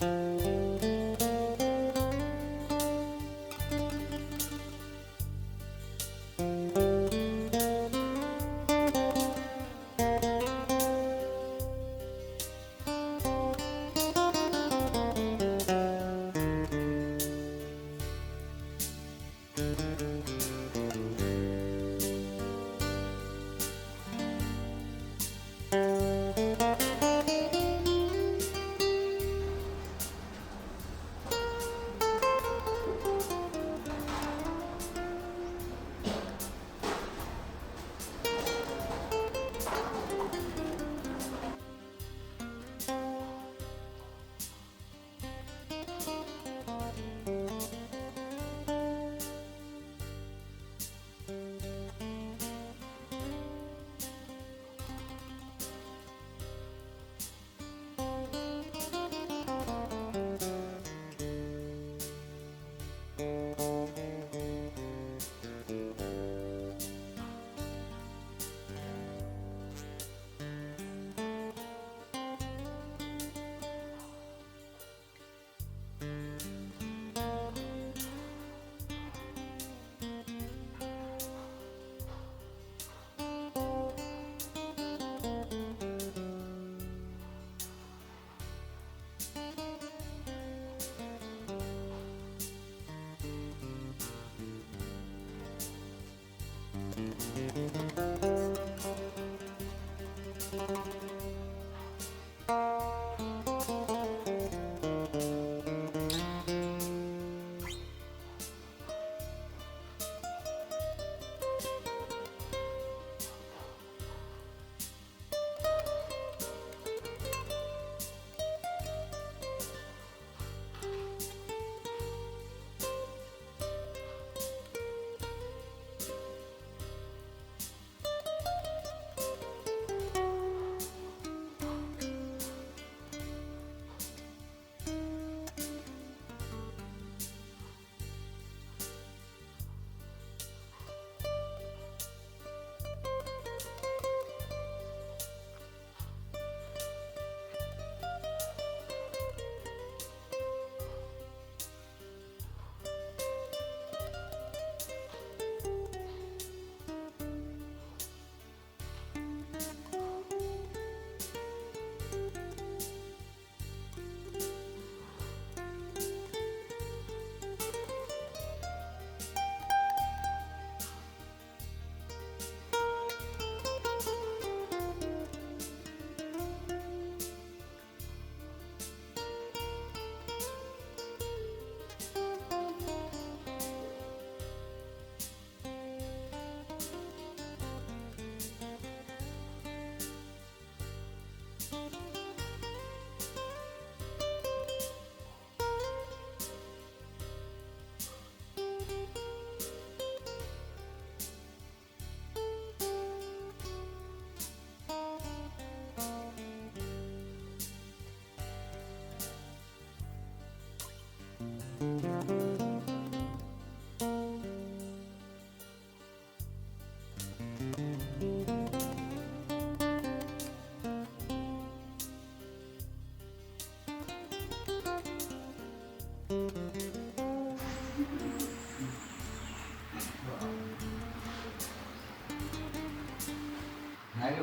ไหน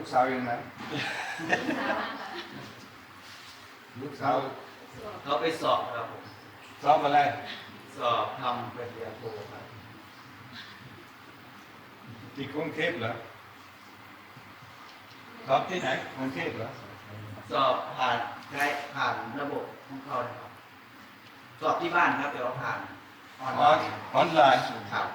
กสาวยังไงลูกสาวเขาไปสอบครับผมสอบอะไร สอบทำปริญญาโทครับที่กรุงเทพเหรอสอบที่ไหนกรุงเทพเหรอสอบผ่านใช้ผ่านระบบของเขานะครับ สอบที่บ้านครับแต่ว่าผ่านออนอไลอนน์ออนไลน์ครับ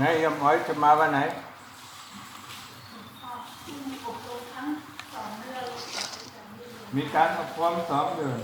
ไหนยมอ้อยจะมาวันไหนมีการอบรมสองเดือน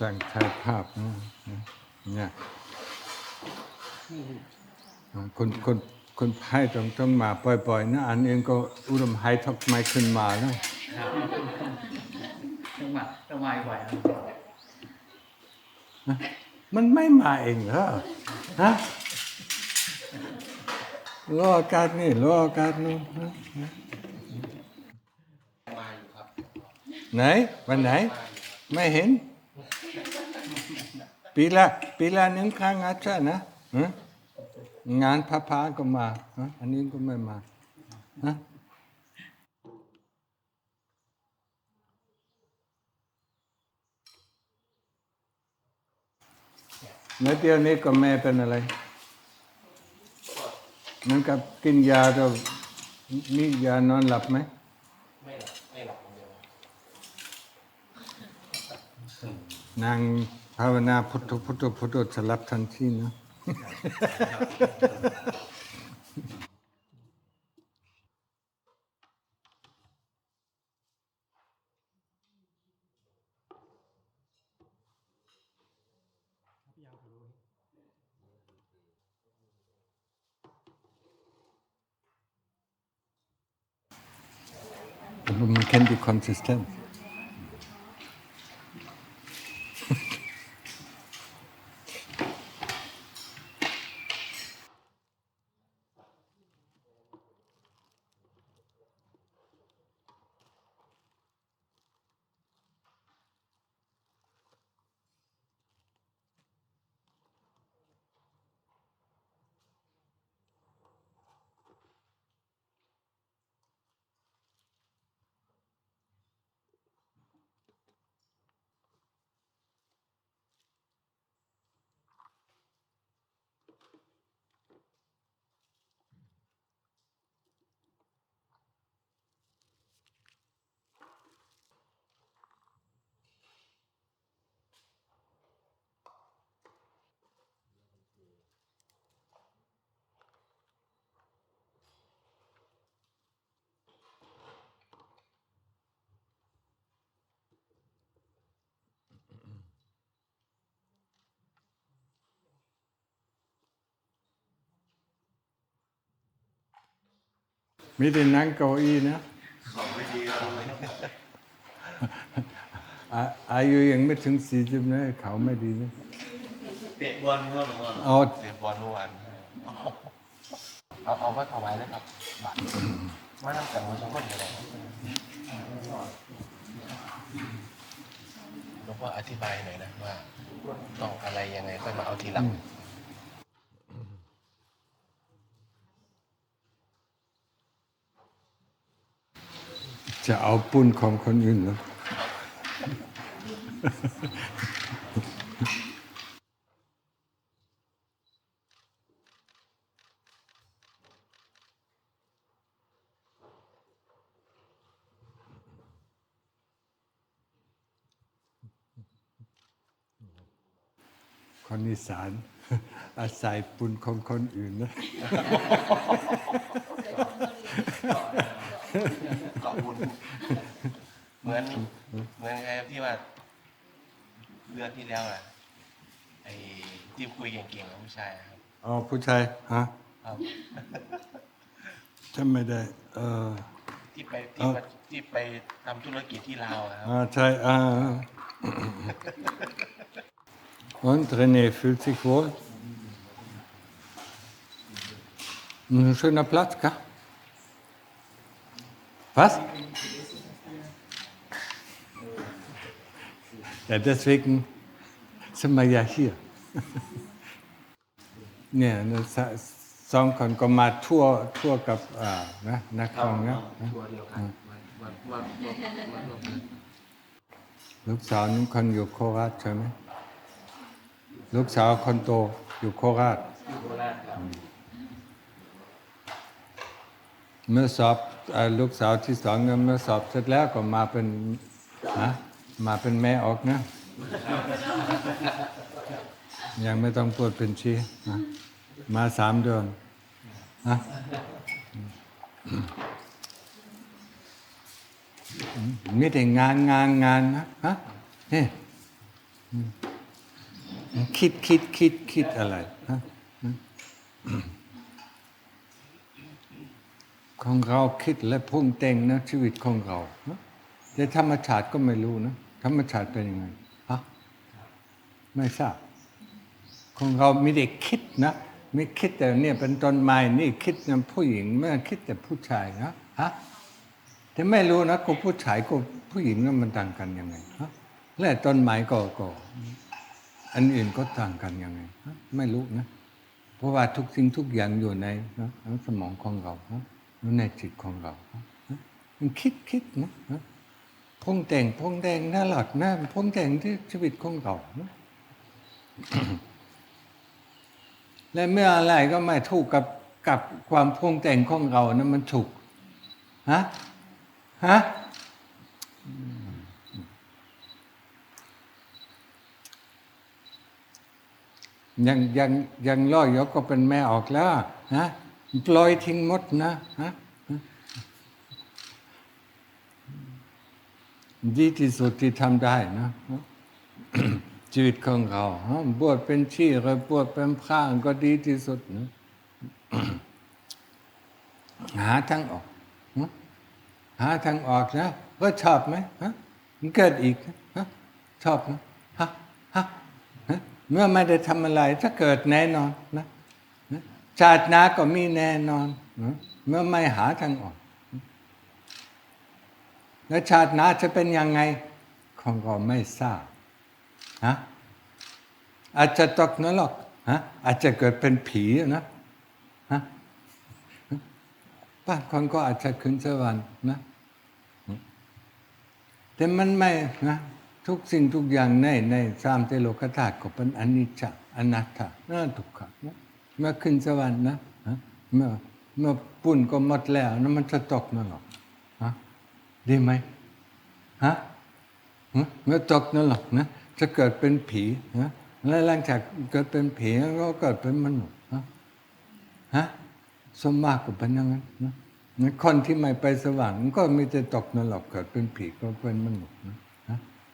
ช่างถ่ายภาพนะเนี่ยคนคนคนไพ่ต้องต้องมาบ่อยๆนะอันเองก็อุดมไฮทอกไม่ขึ้นมานะต้องมาต้องมาบ่อยๆนะมันไม่มาเองเหรอฮะรอโอกาสนี่รอโอกาสนู้นฮะมาอยู่ครับไหนวันไหน ไม่เห็น ปีละปีละหนึ่งครั้งอาจารย์นะฮะงานพระพาก็มาฮะอันนี้ก็ไม่มาฮะแล้วเดี๋ยวนี้ก็แม่เป็นอะไรเหมันกับกินยาเรามียานอนหลับไหมไม่หลับไม่หลับคนเดียวนาง ภาวนาพุทโธพุทโธพุทโธจะรับทันทีนะ Aber man kennt die Konsistenz. มีแต่นั่งเก้าอี้นะอาอายุยังไม่ถึงสี่สิบนะเขาไม่ดีนะเตะบอลเมื่อวานเอาเตะบอลเมื่อวานเอาเอาไว้ถวายเลยครับบัตรมาตั้งแต่มือสองคนเลยหลวงพ่ออธิบายหน่อยนะว่าต้องอะไรยังไงค่อยมาเอาทีหลัง จะเอาปุ้นของคนอื่นเห คนอีสานอาศัยปุ้นของคนอื่นนะขอบคุณเหมือนเหมือนไงที่ว่าเดือนที่แล้วอะไอไอ้ที่คุยเก่งๆกับผู้ชายครับอ๋อผู้ชายฮะครับจำไม่ได้ เออที่ไปที่มาที่ไปทำธุรกิจที่ลาวอะครับอ่าใช่อ่า Und René fühlt sich wohl? Ein schöner Platz, gell? Was? Ja, deswegen sind wir ja hier. เนี่ยนะสสองคนก็มาทั่วทั่วกับอ่านะนักครัข่าบวนะตัวเดียวกันวันวันวันวันวันวันลูกสาวนึงคนอยู่โคราชใช่ไหม ลูกสาวคนโตอยู่โคราชอยู่โคราชครับเมื่อสอบเอ่อลูกสาวที่สองเนี่ยเมื่อสอบเสร็จแล้วก็มาเป็นฮะมาเป็นแม่ออกนะ ยังไม่ต้องพูดเป็นชี้นะมาสามเดือนนะมีแต่งานงานงานนะฮะนี่อืม คิดคิดคิดคิดอะไรฮะของเราคิดและพุ่งเต็งนะชีวิตของเราแต่ธรรมชาติก็ไม่รู้นะธรรมชาติเป็นยังไงฮะไม่ทราบของเราไม่ได้คิดนะไม่คิดแต่เนี่ยเป็นต้นไม้นี่คิดนะผู้หญิงไม่คิดแต่ผู้ชายนะฮะแต่ไม่รู้นะกับผู้ชายกับผู้หญิงนั้นมันต่างกันยังไงฮะและต้นไม้ก็ก็ อันอื่นก็ต่างกันยังไงไม่รู้นะ เพราะว่าทุกสิ่งทุกอย่างอยู่ในนะสมองของเรานะในจิตของเรานะมันคิดคิดนะนะพงแต่งพงแต่งน่าหลัดนะพงแต่งที่ชีวิตของเรานะและเมื่ออะไรก็ไม่ถูกกับกับความพงแต่งของเรานะมันถูกฮะฮะ ยังยังยังล่อยกก็เป็นแม่ออกแล้วนะปล่อยทิ้งหมดนะฮะดีที่สุดที่ทำได้นะชีวิตของเราบวชเป็นชีหรือบวชเป็นพระก็ดีที่สุดนะหาทางออก หาทางออกนะก็ชอบไหมฮะมันเกิดอีกฮะชอบไหมฮะฮะฮะ เมื่อไม่ได้ทำอะไรถ้าเกิดแน่นอนนะชาติหน้าก็มีแน่นอน เมื่อไม่หาทางออก แล้วชาติหน้าจะเป็นยังไงของเราไม่ทราบฮะอาจจะตกนรกฮะอาจจะเกิดเป็นผีนะฮะบางคนก็อาจจะขึ้นสวรรค์นะแต่มันไม่นะ ทุกสิ่งทุกอย่างในในสามเทโลกธาตุก็เป็นอนิจจาอนัตตาน่าทุกข์นะเมื่อขึ้นสวรรค์นะเมื่อเมื่อปุ่นก็หมดแล้วนะมันจะตกนรกฮะดีไหมฮะเมื่อตกนรกนะจะเกิดเป็นผีนะแล้วหลังจากเกิดเป็นผีก็เกิดเป็นมนุษย์ฮะฮะสมมากก็เป็นอย่างนั้นนะคนที่ไม่ไปสว่างมันก็มีแต่ตกนรกเกิดเป็นผีก็เป็นมนุษย์นะ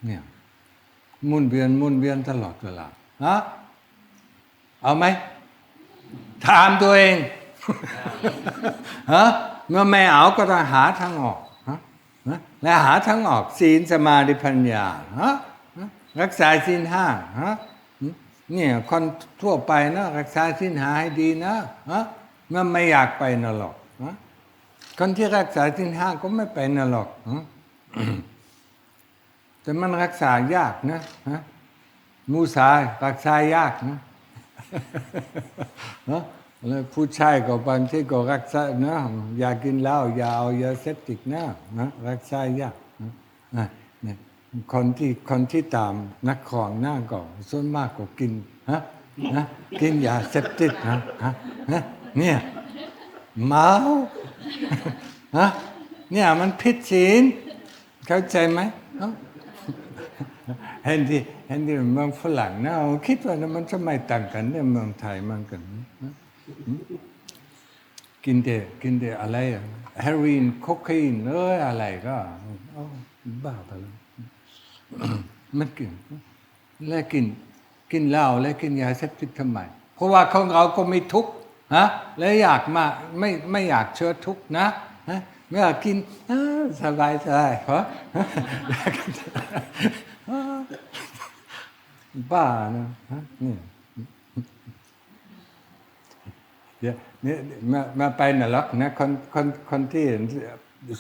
เนี่ยมุนเวียนมุนเวียนตลอดเวลาฮะเอาไหมถามตัวเองฮะเมื่อไม่เอาก็ต้องหาทางออกฮะและหาทางออกศีลสมาธิปัญญาฮะฮะรักษาศีลห้าฮะเนี่ยคนทั่วไปนะรักษาศีลห้าให้ดีนะฮะเมื่อไม่อยากไปนรกฮะคนที่รักษาศีลห้าก็ไม่ไปนรกฮะ แต่มันรักษายากนะฮะมูสารักษายากนะเนอะแล้วผู้ชายก็บางที่ก็รักษานะอยากกินเหล้าอย่าเอายาเสพติดนะนะรักษายากนะอะคนที่คนที่ตามนักของหน้าก็ส่วนมากก็กินฮะนะกินยาเสพติดนะฮะนะเนี่ยเมาฮะเนี่ยมันผิดศีลเข้าใจไหม เห็นที่เห็นที่เมืองฝรั่งนะเอาคิดว่ามันจะไม่ต่างกันเนี่ยเมืองไทยมันกันกินแต่กินแต่อะไรอะเฮโรอีนโคเคนเอ้ยอะไรก็บ้าไปแล้วมันกินแล้วกินกินเหล้าและกินยาเสพติดทำไมเพราะว่าของเราก็ไม่ทุกข์ฮะและอยากมาไม่ไม่อยากเชื่อทุกข์นะฮะไม่อยากกินสบายสบายฮะ บ้านะฮะนี่เดี๋ยวนี่มามาไปนรกนะคนคนคนที่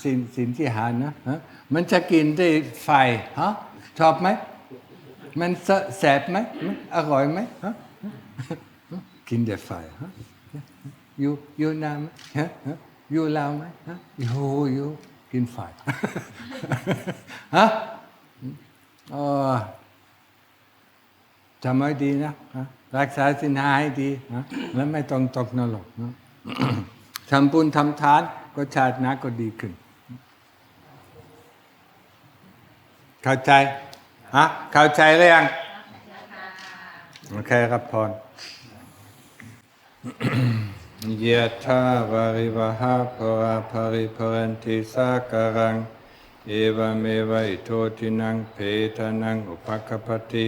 สินสินที่หานะฮะมันจะกินได้ไฟฮะชอบไหมมันแสบไหมมันอร่อยไหมฮะกินแต่ไฟฮะอยู่อยู่นานไหมฮะฮะอยู่ลาวไหมฮะอยู่อยู่กินไฟฮะ อ๋อจำไว้ดีนะรักษาสินหาให้ดีนะแล้วไม่ต้องตกนรกนะทำบุญทำทานก็ชาติน้าก็ดีขึ้น เข้าใจฮะเข้าใจหรือยัง โอเคครับพรยะถาวาริวหาภวะภริภเรนติสาการัง เอวเมวะอิโททินังเพทานังอุปกปติ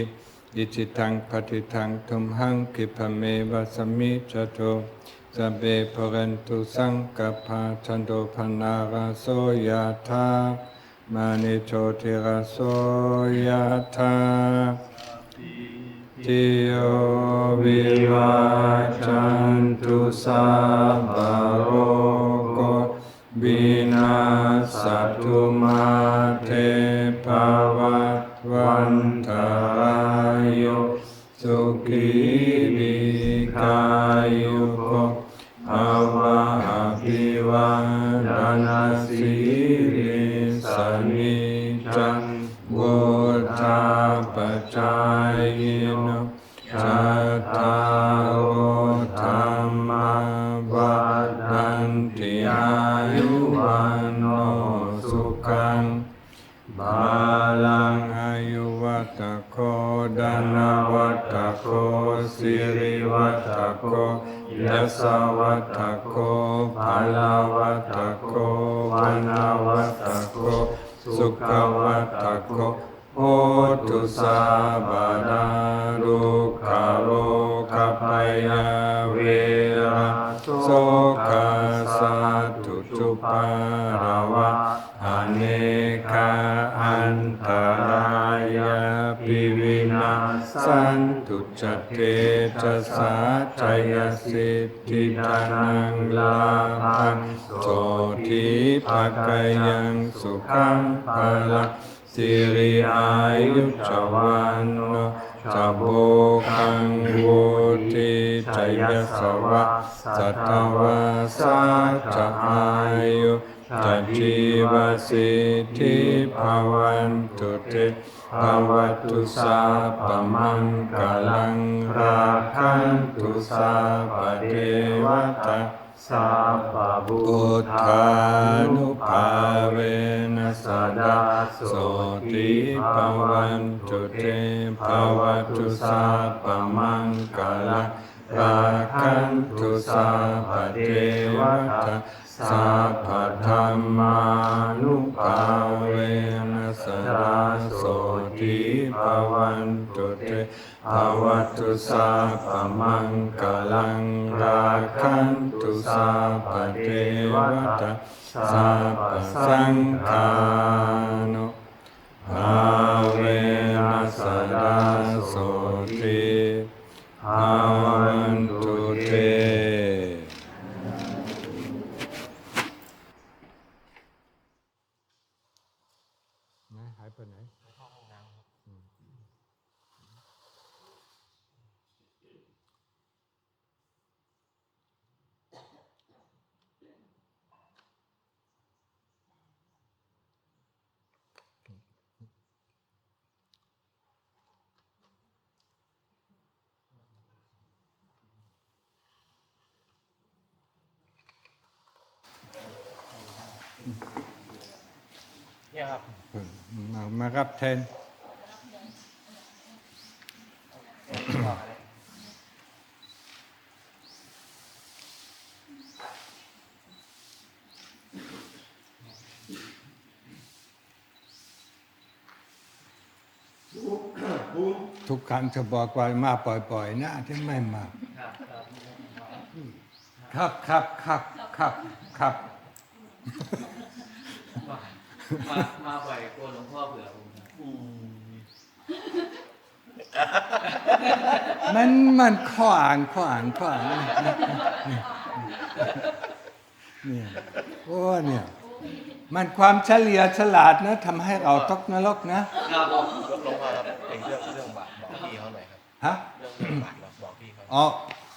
อิจิตังปฏิทังทุมหังคิปะเมวะสมิจโตสเบภเรนตุสังกปาชันโดพนาราโสยะธามานิโชติราโสยะธาติโยวิวัจจันตุสัพพ ยัสสวัตโคภาลาวัตโควันาวัตโคสุขวัตโกโหตุสาบาดารุขาโลกปยาเวระโสกาสาตุจุปาราวะอเนกาอันตรายาปิวินาสัน จเตจะสาจยสิทธิดานังลาภังโสทิภะกายังสุขังพลังสิริอายุจวันโนจะโบกังโวติจยสวะสัตวะสัจอายุ จะจีวสิทธิภาวันตุเตภาวตุสาปมังกลังราคันตุสาปเทวตา สัพพะบุ พุท ทธา ธา นุ นุ ภา ภา เว เว นะ นะ ส ส ดา ดา โส โส ติ ติ ภา ภา วั วัน น ตุ ตุ เต เต ภา ภา วั วั ตุ ตุ สา สา ป ป มั มั ง ง ก ก ลั ลั ง ง รา รา คั คั น น ตุ ตุ สา สา ป ป เท เท ว ว ตา ตา สัพพธรรมานุภาเวนะสราโสติภวันตุเตภวตุสัพพมังกลังราคันตุสัพพเทวตาสัพพสังฆานุภาเวนะสราโสติภาวนตุเต หายไปไหน เนี่ยครับ มามารับ แทน ทุกครั้งจะบอกว่ามาปล่อยๆนะที่ไม่มา ครับครับครับครับครับ มามาบ่อยกลัวหลวงพ่อเบื่อผม มันมันข้ออ่านข้ออ่านข้ออ่านเนี่ยโอ้เนี่ย มันความเฉลียวฉลาดนะทำให้เราตกนรกนะครับผมหลวงพ่อครับเองเรื่องเรื่องบาปบอกพี่เขาหน่อยครับฮะเรื่องเรื่องบาปเราบอกพี่เขาอ๋อ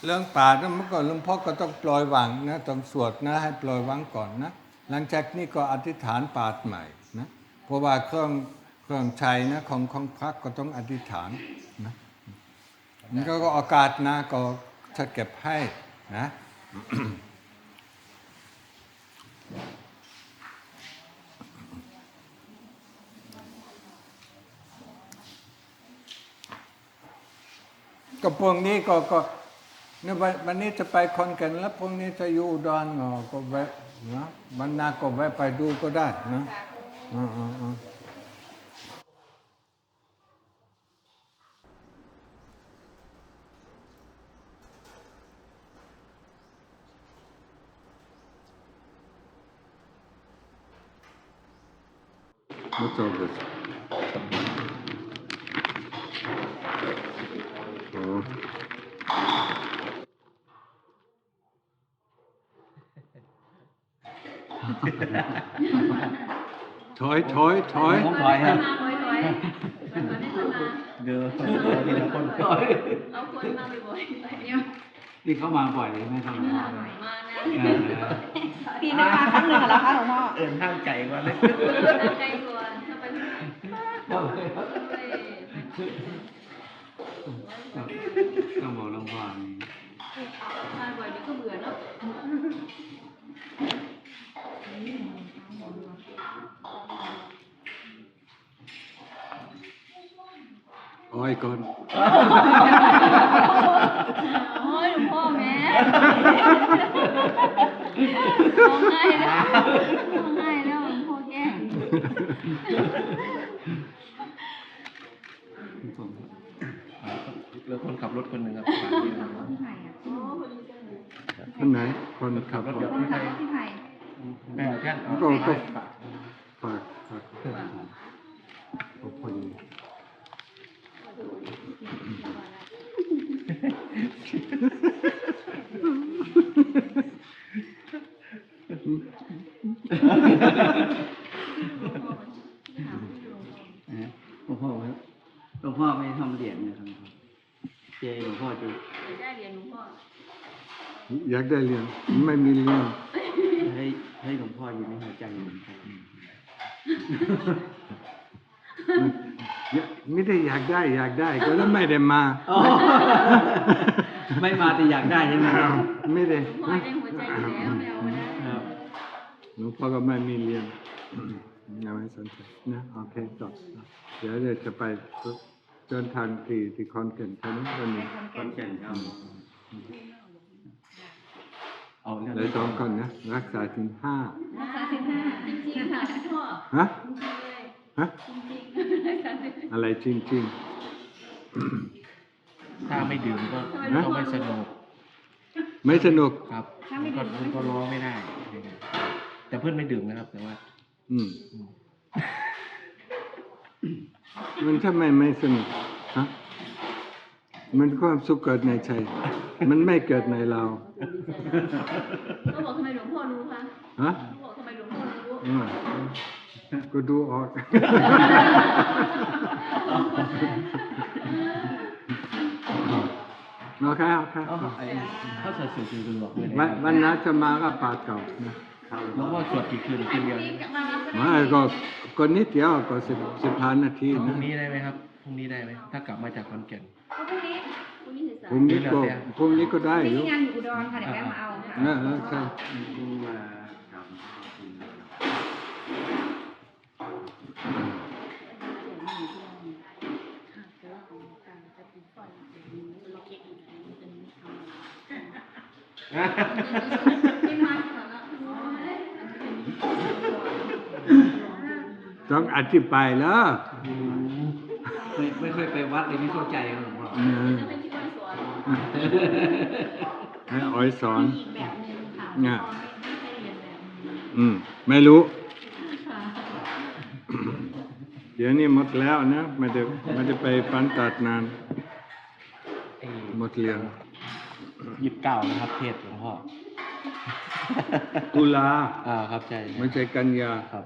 เรื่องป่านั้นเมื่อก่อนหลวงพ่อก็ต้องปล่อยวางนะต้องสวดนะ ให้ปล่อยวางก่อนนะ หลังจากนี้ก็อธิษฐานปาดใหม่นะเพราะว่าเครื่อง เครื่องใช้นะของของพระก็ต้องอธิษฐานนะมันก็โอกาสนะก็จะเก็บให้นะก็พวกนี้ก็ก็เนี่ยวันนี้จะไปคอนแกันแล้วพวกนี้จะอยู่อุดอนก็ก็แวะนะวันหน้าก็แวะไปดูก็ได้นะอ่าอ่าอ่าไม่จบเลยอ๋อ ถอยถอยถอย ผมถอยครับ ถอยถอยมันไม่ทันมา เดือทีละคนถอย เอาคนมาบ่อยๆเนี่ยนี่เข้ามาบ่อยเลยไหมครับหลวงพ่อมานะเออปีนึงมาครั้งหนึ่งเหรอคะหลวงพ่อเอินห้างไก่มาเลย ใจก่อนถ้าไปที่ไหนเฮ้ย ต้องบอกลงพ่อนี่มาบ่อยเดี๋ยวก็เบื่อเนาะโอ้ยก่อนโอ้ยหลวงพ่อแม่ร้องไห้แล้วร้องไห้แล้วหลวงพ่อแก่ แล้วคนขับรถคนหนึ่งครับฝากพี่เขา ที่ไผ่อะโอ้คนนี้จังเลย คนไหนคนขับรถคนขับรถที่ไผ่แม่ท่านเอาก็ก็ฝากฝากฝากขอบคุณ หลวงพ่อครับหลวงพ่อไม่ทำเหรียญนะครับเจหลวงพ่อจะ ได้เรียนหลวงพ่อ อยากได้เรียนไม่มีเรียนให้ให้หลวงพ่ออยู่ในหัวใจเหมือนกันอยากไม่ได้อยากได้อยากได้ ก็แล้วไม่ได้มาอ๋อไม่มาแต่อยากได้ใช่ไหมครับไม่ได้หลวงพ่อในหัวใจอยู่แล้วไม่เอามานะครับหลวงพ่อก็ไม่มีเรียนยังไม่สนใจนะโอเคจบเดี๋ยวเดี๋ยวจะไปเดินทางที่ที่คอนเกนใช่ไหมวันนี้คอนแก่นครับ เอาเรื่องเลยสองคนนะรักษาถึงห้ารักษาสิบห้าจริงๆค่ะหลวงพ่อฮะจริงๆเลยฮะจริงๆรักษาสิบห้าอะไรจริงจริงถ้าไม่ดื่มก็ฮะก็ไม่สนุกๆไม่สนุกครับมันก็มันก็ร้องไม่ได้ แต่เพื่อนไม่ดื่มนะครับ แต่ว่า อืมมันทำไมไม่สนุกฮะ มันความสุขเกิดในใจ มันไม่เกิดในเรา ก็บอกทำไมหลวงพ่อรู้คะฮะก็บอกทำไมหลวงพ่อรู้อ่าก็ดูออก โอเคโอเคเอาไอ้เขาใส่สูตรคือหลวงเลยวันวันนั้นจะมาก็ปาดเก่านะหลวงพ่อสวดกี่คืนคืนเดียวนี่กลับมาก็ได้ไมาก็ก็นิดเดียวก็สิบสิบห้านาทีพรุ่นะงนี้ได้ไหมครับ พรุ่งนี้ได้ไหมถ้ากลับมาจากขอนแก่นก็พรุ่งนี้พรุ่งนี้ถึงสาพรุ่งนี้ก็พรุ่งนี้ก็ได้อมียู่งานอยู่อุดรค่ะเดี๋ยวแวะมาเอาค่ะเออเออใช่ดูมาครับไม่มาขนาดนั้นโอ้ยต้องอธิบายแล้วเไม่ไม่ค่อยไปวัดเลยไม่เข้าใจครับหลวงพ่ออืมจะเป็นที่วันสวนให้อ้อยสอน อีกแบบหนึงค่ะเนี่ย พ่อไม่ไม่ใช่เรียนแบบนี้อืม ไม่รู้ ค่ะเดี๋ยวนี้หมดแล้วนะไม่ได้ไม่ได้ไปปันตัดนาน หมดเรียนยี่สิบเก้านะครับเทศหลวงพ่อตุลาอ่าครับใช่ไม่ใช่กันยา ครับ